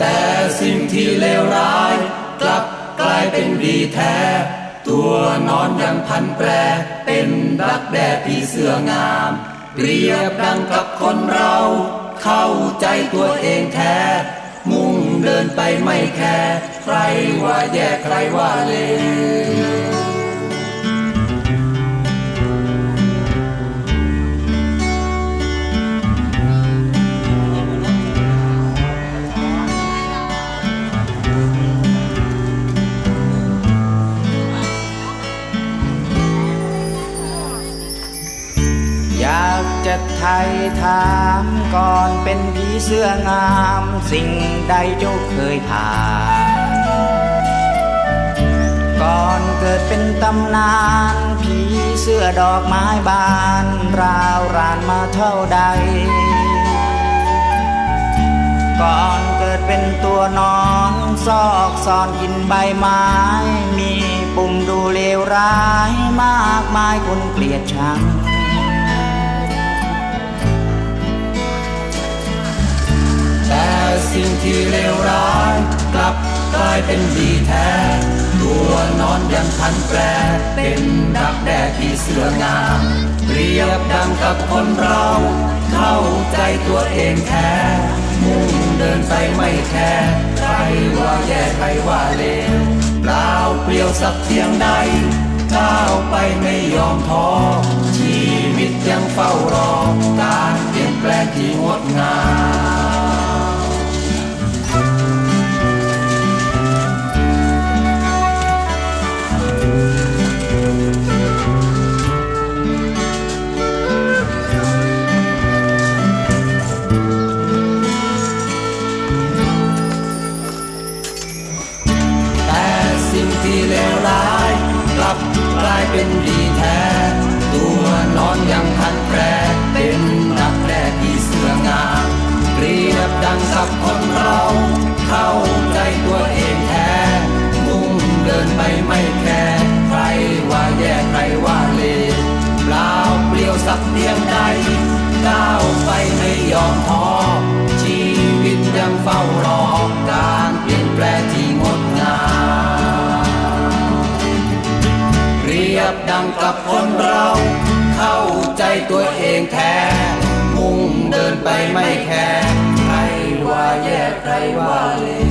แต่สิ่งที่เลวร้าย กลับกลายเป็นดีแท้ ตัวนอนยังพันแปร เป็นรักแด่ผีเสื้องาม เปรียบดังกับคนเรา เข้าใจตัวเองแท้ มุ่งเดินไปไม่แคร์ใครว่าแย่ใครว่าเลว จะไทยถามก่อนเป็นผีเสื้องาม สิ่งใดเจ้าเคยผ่าน ก่อนเกิดเป็นตำนานผีเสื้อดอกไม้บาน ราวรานมาเท่าใด ก่อนเกิดเป็นตัวนอนซอกซอนกินใบไม้ มีปุ่มดูเลวร้ายมากมายคนเกลียดชัง ที่เลวร้ายกลับกลายเป็นดีแท้ ตัวนอนยังพันแปร เป็นดักแด่ที่เสืองามเปรียบดังกับคนเรา เข้าใจตัวเองแท้ มุ่งเดินไปไม่แคร์ใครว่าแย่ใครว่าเลวเปล่าเปลี่ยวสักเพียงใดก้าวไปไม่ยอมท้อายเป็นดีแท้ ตัวนอนยังทันแปรเป็นนักแร่ที่เสื่องามเปรียบดังกับคนเราเข้าใจตัวเองแท้ มุ่งเดินไปไม่แคร์ใครว่าแย่ใครว่าเลวเปล่าเปลี่ยวสักเพียงใดก้าวไปไม่ยอมท้อชีวิตยังเฝ้ารอ บดังกับคนเรา เข้าใจตัวเองแท้ มุ่งเดินไปไม่แคร์ใครว่าแย่ใครว่าเล